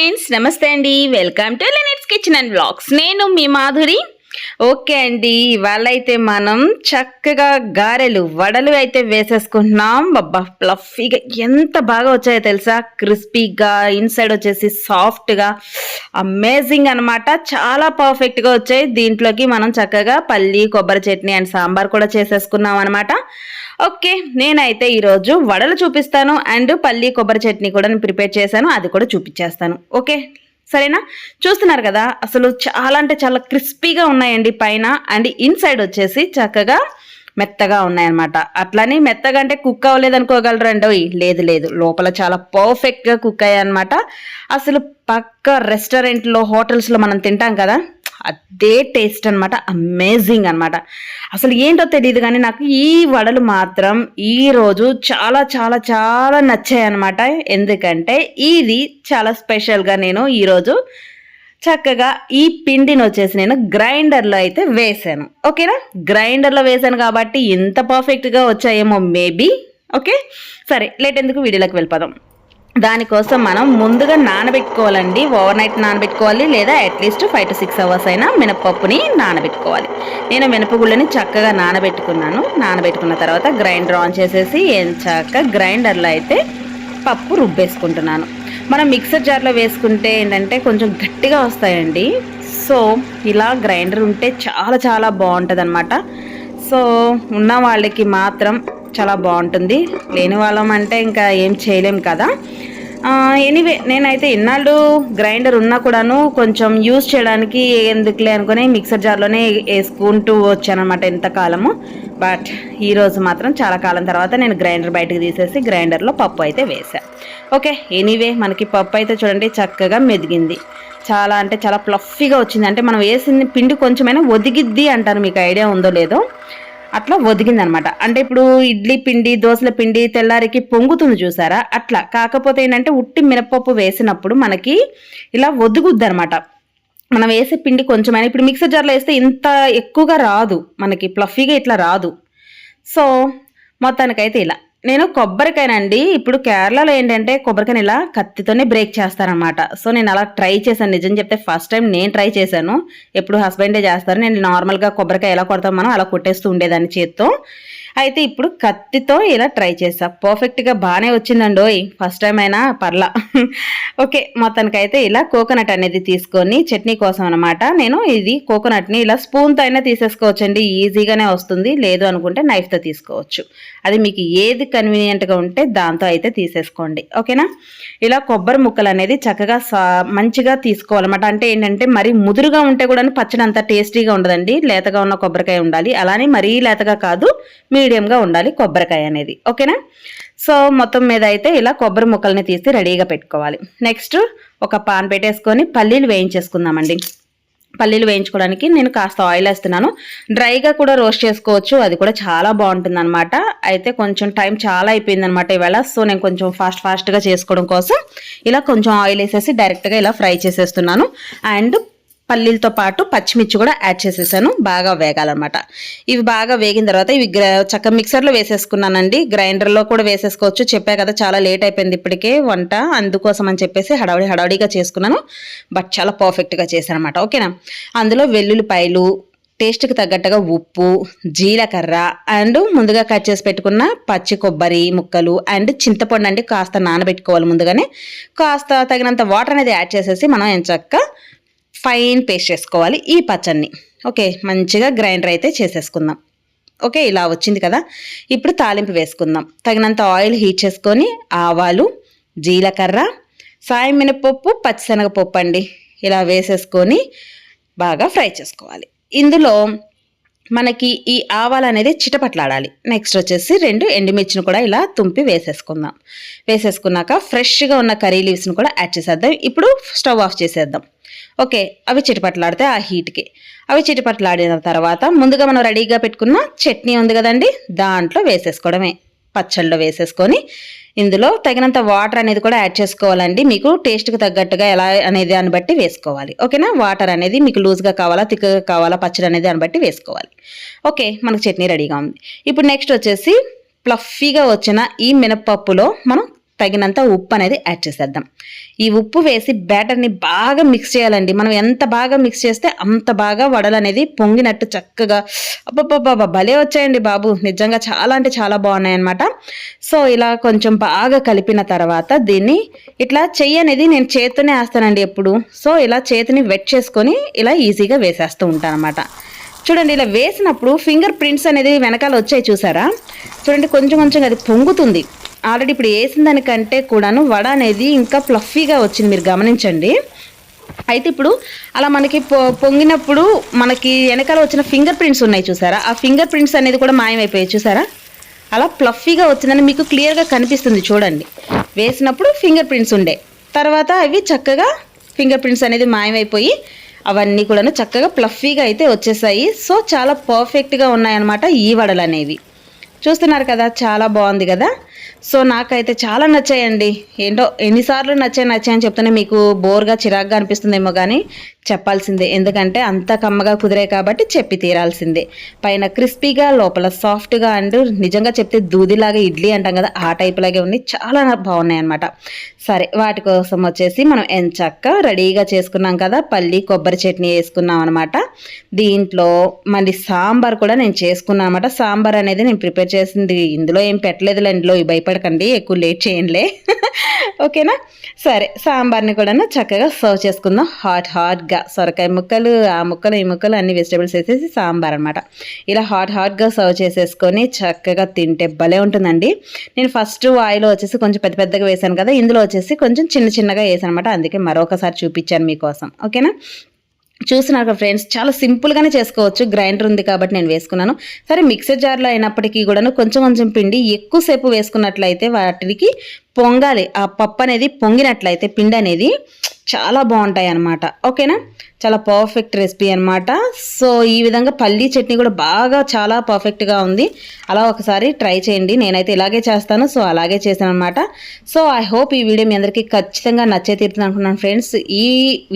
Friends నమస్తే అండి. Welcome to లినిట్స్ కిచెన్ అండ్ బ్లాగ్స్ నేను మీ మాధురి. ఓకే అండి ఇవాళ అయితే మనం చక్కగా గారెలు వడలు అయితే వేసేసుకుంటున్నాం. బాబా ఫ్లఫీగా ఎంత బాగా వచ్చాయో తెలుసా? క్రిస్పీగా ఇన్సైడ్ వచ్చేసి సాఫ్ట్గా అమేజింగ్ అనమాట చాలా పర్ఫెక్ట్గా వచ్చాయి. దీంట్లోకి మనం చక్కగా పల్లి కొబ్బరి చట్నీ అండ్ సాంబార్ కూడా చేసేసుకున్నాం అనమాట ఓకే నేనైతే ఈరోజు వడలు చూపిస్తాను అండ్ పల్లి కొబ్బరి చట్నీ కూడా నేను ప్రిపేర్ చేశాను అది కూడా చూపించేస్తాను. ఓకే సరేనా? చూస్తున్నారు కదా అసలు చాలా అంటే చాలా క్రిస్పీగా ఉన్నాయండి పైన అండ్ ఇన్సైడ్ వచ్చేసి చక్కగా మెత్తగా ఉన్నాయన్నమాట. అట్లని మెత్తగా అంటే కుక్ అవ్వలేదు అనుకోగలరండి లేదు లేదు. లోపల చాలా పర్ఫెక్ట్గా కుక్ అయ్యాయి అనమాట అసలు పక్క రెస్టారెంట్లో హోటల్స్లో మనం తింటాం కదా అదే టేస్ట్ అనమాట అమేజింగ్ అనమాట అసలు ఏంటో తెలియదు కానీ నాకు ఈ వడలు మాత్రం ఈరోజు చాలా చాలా చాలా నచ్చాయి అనమాట ఎందుకంటే ఇది చాలా స్పెషల్గా నేను ఈరోజు చక్కగా ఈ పిండిని వచ్చేసి నేను గ్రైండర్లో అయితే వేసాను. ఓకేనా గ్రైండర్లో వేసాను కాబట్టి ఇంత పర్ఫెక్ట్గా వచ్చాయేమో మేబీ ఓకే సరే లేట్ ఎందుకు? వీడియోలోకి వెళ్ళిపోదాం. దానికోసం మనం ముందుగా నానబెట్టుకోవాలండి. ఓవర్ నైట్ నానబెట్టుకోవాలి లేదా at least five to six hours అయినా మినపప్పుని నానబెట్టుకోవాలి. నేను మినపగుళ్ళని చక్కగా నానబెట్టుకున్నాను. నానబెట్టుకున్న తర్వాత గ్రైండర్ ఆన్ చేసేసి చక్క గ్రైండర్లో అయితే పప్పు రుబ్బేసుకుంటున్నాను. మనం మిక్సర్ జార్లో వేసుకుంటే ఏంటంటే కొంచెం గట్టిగా వస్తాయండి. సో ఇలా గ్రైండర్ ఉంటే చాలా చాలా బాగుంటుంది అనమాట సో ఉన్న వాళ్ళకి మాత్రం చాలా బాగుంటుంది. లేని వాళ్ళం అంటే ఇంకా ఏం చేయలేం కదా. ఎనీవే నేనైతే ఇన్నాళ్ళు గ్రైండర్ ఉన్నా కూడాను కొంచెం యూజ్ చేయడానికి ఎందుకులే అనుకుని మిక్సర్ జార్లోనే వేసుకుంటూ వచ్చానమాట ఎంతకాలము బట్ ఈరోజు మాత్రం చాలా కాలం తర్వాత నేను గ్రైండర్ బయటకు తీసేసి గ్రైండర్లో పప్పు అయితే వేసా ఓకే ఎనీవే మనకి పప్పు అయితే చూడండి చక్కగా మెదిగింది. చాలా అంటే చాలా ప్లఫీగా వచ్చింది. అంటే మనం వేసింది పిండి కొంచెమైనా ఒదిగిద్ది అంటారు మీకు ఐడియా ఉందో లేదో. అట్లా వదిగిందనమాట అంటే ఇప్పుడు ఇడ్లీ పిండి దోశల పిండి తెల్లారికి పొంగుతుంది చూసారా? అట్లా. కాకపోతే ఏంటంటే ఉట్టి మినపప్పు వేసినప్పుడు మనకి ఇలా ఒదుగుద్ది అనమాట మనం వేసే పిండి కొంచెమైనా ఇప్పుడు మిక్సర్ జార్లో వేస్తే ఇంత ఎక్కువగా రాదు. మనకి ప్లఫీగా ఇట్లా రాదు. సో మొత్తానికైతే ఇలా. నేను కొబ్బరికాయనండి. ఇప్పుడు కేరళలో ఏంటంటే కొబ్బరికాయని ఇలా కత్తితోనే బ్రేక్ చేస్తారనమాట సో నేను అలా ట్రై చేశాను. నిజం చెప్తే ఫస్ట్ టైం నేను ట్రై చేశాను. ఎప్పుడు హస్బెండే చేస్తారు. నేను నార్మల్గా కొబ్బరికాయ ఎలా కొడతాం మనం అలా కొట్టేస్తూ ఉండేదాన్ని చేత్తో. అయితే ఇప్పుడు కత్తితో ఇలా ట్రై చేసా పర్ఫెక్ట్గా బాగానే వచ్చిందండి ఓయ్ ఫస్ట్ టైం అయినా పర్లా. ఓకే మొత్తానికైతే ఇలా కోకోనట్ అనేది తీసుకొని చట్నీ కోసం అనమాట నేను ఇది కోకోనట్ని ఇలా స్పూన్తో అయినా తీసేసుకోవచ్చండి. ఈజీగానే వస్తుంది. లేదు అనుకుంటే నైఫ్తో తీసుకోవచ్చు. అది మీకు ఏది కన్వీనియంట్గా ఉంటే దాంతో అయితే తీసేసుకోండి. ఓకేనా? ఇలా కొబ్బరి ముక్కలు అనేది చక్కగా మంచిగా తీసుకోవాలన్నమాట. అంటే ఏంటంటే మరీ ముదురుగా ఉంటే కూడా పచ్చడి అంత టేస్టీగా ఉండదండి. లేతగా ఉన్న కొబ్బరికాయ ఉండాలి. అలానే మరీ లేతగా కాదు మీడియంగా ఉండాలి కొబ్బరికాయ అనేది. ఓకేనా? సో మొత్తం మీద అయితే ఇలా కొబ్బరి ముక్కల్ని తీసి రెడీగా పెట్టుకోవాలి. నెక్స్ట్ ఒక పాన్ పెట్టేసుకొని పల్లీలు వేయించేసుకుందామండి. పల్లీలు వేయించుకోవడానికి నేను కాస్త ఆయిల్ వేస్తున్నాను. డ్రైగా కూడా రోస్ట్ చేసుకోవచ్చు. అది కూడా చాలా బాగుంటుంది అనమాట అయితే కొంచెం టైం చాలా అయిపోయింది అనమాట ఇవాళ. సో నేను కొంచెం ఫాస్ట్ ఫాస్ట్గా చేసుకోవడం కోసం ఇలా కొంచెం ఆయిల్ వేసేసి డైరెక్ట్గా ఇలా ఫ్రై చేసేస్తున్నాను. అండ్ పల్లీలతో పాటు పచ్చిమిర్చి కూడా యాడ్ చేసేసాను. బాగా వేగాలన్నమాట. ఇవి బాగా వేగిన తర్వాత ఇవి చక్క మిక్సర్లో వేసేసుకున్నానండి. గ్రైండర్లో కూడా వేసేసుకోవచ్చు. చెప్పా కదా చాలా లేట్ అయిపోయింది ఇప్పటికే వంట. అందుకోసం అని చెప్పేసి హడావిడి హడావిడిగా చేసుకున్నాను. బట్ చాలా పర్ఫెక్ట్గా చేశాను అనమాట ఓకేనా? అందులో వెల్లుల్లిపాయలు టేస్ట్కి తగ్గట్టుగా ఉప్పు జీలకర్ర అండ్ ముందుగా కట్ చేసి పెట్టుకున్న పచ్చి కొబ్బరి ముక్కలు అండ్ చింతపండు అండి కాస్త నానబెట్టుకోవాలి ముందుగానే. కాస్త తగినంత వాటర్ అనేది యాడ్ చేసేసి మనం ఎంచక్క ఫైన్ పేస్ట్ చేసుకోవాలి ఈ పచ్చడిని ఓకే మంచిగా గ్రైండర్ అయితే చేసేసుకుందాం. ఓకే ఇలా వచ్చింది కదా. ఇప్పుడు తాలింపు వేసుకుందాం. తగినంత ఆయిల్ హీట్ చేసుకొని ఆవాలు జీలకర్ర సాయం మినపప్పు పచ్చిశనగపప్పు అండి. ఇలా వేసేసుకొని బాగా ఫ్రై చేసుకోవాలి. ఇందులో మనకి ఈ ఆవాలు అనేది చిటపట్లాడాలి. నెక్స్ట్ వచ్చేసి రెండు ఎండుమిర్చిని కూడా ఇలా తుంపి వేసేసుకుందాం. వేసేసుకున్నాక ఫ్రెష్గా ఉన్న కర్రీ లీవ్స్ని కూడా యాడ్ చేసేద్దాం. ఇప్పుడు స్టవ్ ఆఫ్ చేసేద్దాం. ఓకే అవి చిటపట్లాడితే ఆ హీట్కి. అవి చిటపట్లాడిన తర్వాత ముందుగా మనం రెడీగా పెట్టుకున్న చట్నీ ఉంది కదండి దాంట్లో వేసేసుకోవడమే. పచ్చళ్ళు వేసేసుకొని ఇందులో తగినంత వాటర్ అనేది కూడా యాడ్ చేసుకోవాలండి. మీకు టేస్ట్కి తగ్గట్టుగా ఎలా అనేది దాన్ని బట్టి వేసుకోవాలి. ఓకేనా వాటర్ అనేది మీకు లూజ్గా కావాలా థిక్గా కావాలా పచ్చడి అనేది దాన్ని బట్టి వేసుకోవాలి. ఓకే మనకు చట్నీ రెడీగా ఉంది. ఇప్పుడు నెక్స్ట్ వచ్చేసి ప్లఫీగా వచ్చిన ఈ మినప్పప్పులో మనం తగినంత ఉప్పు అనేది యాడ్ చేసేద్దాం. ఈ ఉప్పు వేసి బ్యాటర్ని బాగా మిక్స్ చేయాలండి. మనం ఎంత బాగా మిక్స్ చేస్తే అంత బాగా వడలు అనేది పొంగినట్టు చక్కగా అబ్బబ్బబ్బా భలే వచ్చాయండి బాబు. నిజంగా చాలా అంటే చాలా బాగున్నాయి అనమాట సో ఇలా కొంచెం బాగా కలిపిన తర్వాత దీన్ని ఇట్లా చెయ్యి అనేది నేను చేతితోనే వేస్తానండి ఎప్పుడు. సో ఇలా చేతిని వెట్ చేసుకొని ఇలా ఈజీగా వేసేస్తూ ఉంటాను అనమాట చూడండి ఇలా వేసినప్పుడు ఫింగర్ ప్రింట్స్ అనేది వెనకాల వచ్చాయి చూసారా? చూడండి కొంచెం కొంచెం అది పొంగుతుంది. ఆల్రెడీ ఇప్పుడు వేసిన దానికంటే కూడాను వడ అనేది ఇంకా ఫ్లఫీగా వచ్చింది మీరు గమనించండి. అయితే ఇప్పుడు అలా మనకి పొ- పొంగినప్పుడు మనకి వెనకాల వచ్చిన ఫింగర్ ప్రింట్స్ ఉన్నాయి చూసారా? ఆ ఫింగర్ ప్రింట్స్ అనేది కూడా మాయమైపోయాయి చూసారా? అలా ఫ్లఫీగా వచ్చిందని మీకు క్లియర్గా కనిపిస్తుంది చూడండి. వేసినప్పుడు ఫింగర్ ప్రింట్స్ ఉండే. తర్వాత అవి చక్కగా ఫింగర్ ప్రింట్స్ అనేది మాయమైపోయి అవన్నీ కూడాను చక్కగా ఫ్లఫీగా అయితే వచ్చేసాయి. సో చాలా పర్ఫెక్ట్గా ఉన్నాయన్నమాట ఈ వడలు అనేవి చూస్తున్నారు కదా చాలా బాగుంది కదా? సో నాకైతే చాలా నచ్చాయండి. ఏంటో ఎన్నిసార్లు నచ్చాయి నచ్చాయని చెప్తేనే మీకు బోర్గా చిరాగ్గా అనిపిస్తుందేమో కానీ చెప్పాల్సిందే. ఎందుకంటే అంత కమ్మగా కుదిరాయి కాబట్టి చెప్పి తీరాల్సిందే. పైన క్రిస్పీగా లోపల సాఫ్ట్గా అండ్ నిజంగా చెప్తే దూదిలాగా ఇడ్లీ అంటాం కదా ఆ టైపులాగే ఉన్నాయి. చాలా బాగున్నాయి అనమాట సరే వాటి కోసం వచ్చేసి మనం ఎంచక్క రెడీగా చేసుకున్నాం కదా పల్లి కొబ్బరి చట్నీ వేసుకున్నాం అనమాట దీంట్లో మళ్ళీ సాంబార్ కూడా నేను చేసుకున్నాను అనమాట సాంబార్ అనేది నేను ప్రిపేర్ చేసింది ఇందులో ఏం పెట్టలేదు ఇందులో భయపడకండి ఎక్కువ లేట్ చేయండిలే. ఓకేనా? సరే సాంబార్ని కూడా చక్కగా సర్వ్ చేసుకుందాం. హాట్ హాట్గా. సొరకాయ ముక్కలు ఆ ముక్కలు ఈ ముక్కలు అన్ని వెజిటేబుల్స్ వేసేసి సాంబార్ అనమాట ఇలా హాట్ హాట్గా సర్వ్ చేసేసుకొని చక్కగా తింటే భలే ఉంటుందండి. నేను ఫస్ట్ ఆయిల్ వచ్చేసి కొంచెం పెద్ద పెద్దగా వేసాను కదా ఇందులో వచ్చేసి కొంచెం చిన్న చిన్నగా వేసాను అనమాట అందుకే మరొకసారి చూపించాను మీకోసం. ఓకేనా చూస్తున్నారు కదా ఫ్రెండ్స్ చాలా సింపుల్గానే చేసుకోవచ్చు. గ్రైండర్ ఉంది కాబట్టి నేను వేసుకున్నాను. సరే మిక్సర్ జార్లో అయినప్పటికీ కూడాను కొంచెం కొంచెం పిండి ఎక్కువసేపు వేసుకున్నట్లయితే వాటికి పొంగాలి. ఆ పప్పు అనేది పొంగినట్లయితే పిండి అనేది చాలా బాగుంటాయి అన్నమాట ఓకేనా? చాలా పర్ఫెక్ట్ రెసిపీ అనమాట సో ఈ విధంగా పల్లీ చట్నీ కూడా బాగా చాలా పర్ఫెక్ట్గా ఉంది. అలా ఒకసారి ట్రై చేయండి. నేనైతే ఇలాగే చేస్తాను. సో అలాగే చేశాను అనమాట సో ఐ హోప్ ఈ వీడియో మీ అందరికీ ఖచ్చితంగా నచ్చే తీరుతుంది అనుకున్నాను ఫ్రెండ్స్ ఈ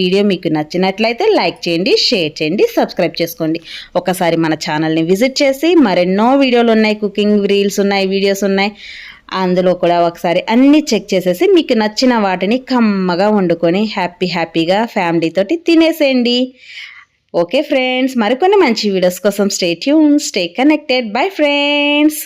వీడియో మీకు నచ్చినట్లయితే లైక్ చేయండి షేర్ చేయండి సబ్స్క్రైబ్ చేసుకోండి. ఒకసారి మన ఛానల్ని విజిట్ చేసి మరెన్నో వీడియోలు ఉన్నాయి కుకింగ్ రీల్స్ ఉన్నాయి వీడియోస్ ఉన్నాయి. అందులో కూడా ఒకసారి అన్నీ చెక్ చేసేసి మీకు నచ్చిన వాటిని కమ్మగా వండుకొని హ్యాపీ హ్యాపీగా ఫ్యామిలీతోటి తినేసేయండి. ఓకే ఫ్రెండ్స్ మరికొన్ని మంచి వీడియోస్ కోసం stay tuned stay connected. Bye friends!